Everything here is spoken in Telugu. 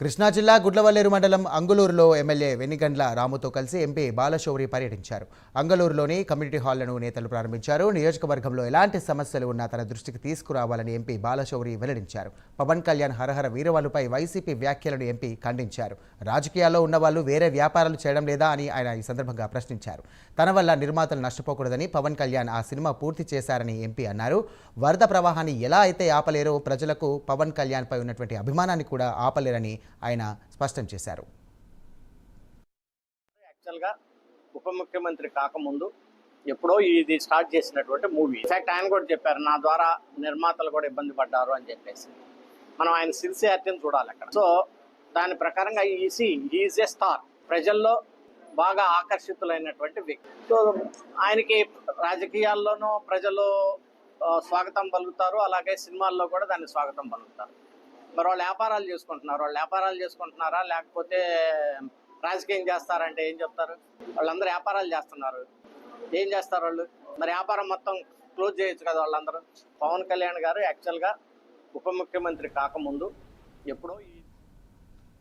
కృష్ణా జిల్లా గుడ్లవల్లేరు మండలం అంగులూరులో ఎమ్మెల్యే వెనిగండ్ల రాముతో కలిసి ఎంపీ బాలశౌరి పర్యటించారు. అంగళూరులోని కమ్యూనిటీ హాళ్ళను నేతలు ప్రారంభించారు. నియోజకవర్గంలో ఎలాంటి సమస్యలు ఉన్నా తన దృష్టికి తీసుకురావాలని ఎంపీ బాలశౌరి వెల్లడించారు. పవన్ కళ్యాణ్ హరహర వీరవాలుపై వైసీపీ వ్యాఖ్యలను ఎంపీ ఖండించారు. రాజకీయాల్లో ఉన్నవాళ్ళు వేరే వ్యాపారాలు చేయడం లేదా అని ఆయన ఈ సందర్భంగా ప్రశ్నించారు. తన వల్ల నిర్మాతలు నష్టపోకూడదని పవన్ కళ్యాణ్ ఆ సినిమా పూర్తి చేశారని ఎంపీ అన్నారు. వరద ప్రవాహాన్ని ఎలా అయితే ఆపలేరో ప్రజలకు పవన్ కళ్యాణ్పై ఉన్నటువంటి అభిమానాన్ని కూడా ఆపలేరని ఆయన స్పష్టం చేశారు. యాక్చువల్గా ఉప ముఖ్యమంత్రి కాకముందు ఎప్పుడో ఇది స్టార్ట్ చేసినటువంటి మూవీ. ఇన్ఫాక్ట్ ఆయన కూడా చెప్పారు నా ద్వారా నిర్మాతలు కూడా ఇబ్బంది పడ్డారు అని చెప్పేసి. మనం ఆయన సిన్సియారిటీని చూడాలి అక్కడ. సో దాని ప్రకారంగా ఈసీ ఈజ్ ఏ స్టార్ ప్రజల్లో బాగా ఆకర్షితులైనటువంటి వ్యక్తి. సో ఆయనకి రాజకీయాల్లోనూ ప్రజలు స్వాగతం పలుకుతారు అలాగే సినిమాల్లో కూడా దాన్ని స్వాగతం పలుకుతారు. మరి వాళ్ళు వ్యాపారాలు చేసుకుంటున్నారు. వాళ్ళు వ్యాపారాలు చేసుకుంటున్నారా? లేకపోతే రాజకీయం చేస్తారంటే ఏం చెప్తారు? వాళ్ళందరూ వ్యాపారాలు చేస్తున్నారు. ఏం చేస్తారు వాళ్ళు? మరి వ్యాపారం మొత్తం క్లోజ్ చేయొచ్చు కదా వాళ్ళందరూ? పవన్ కళ్యాణ్ గారు యాక్చువల్గా ఉప ముఖ్యమంత్రి కాకముందు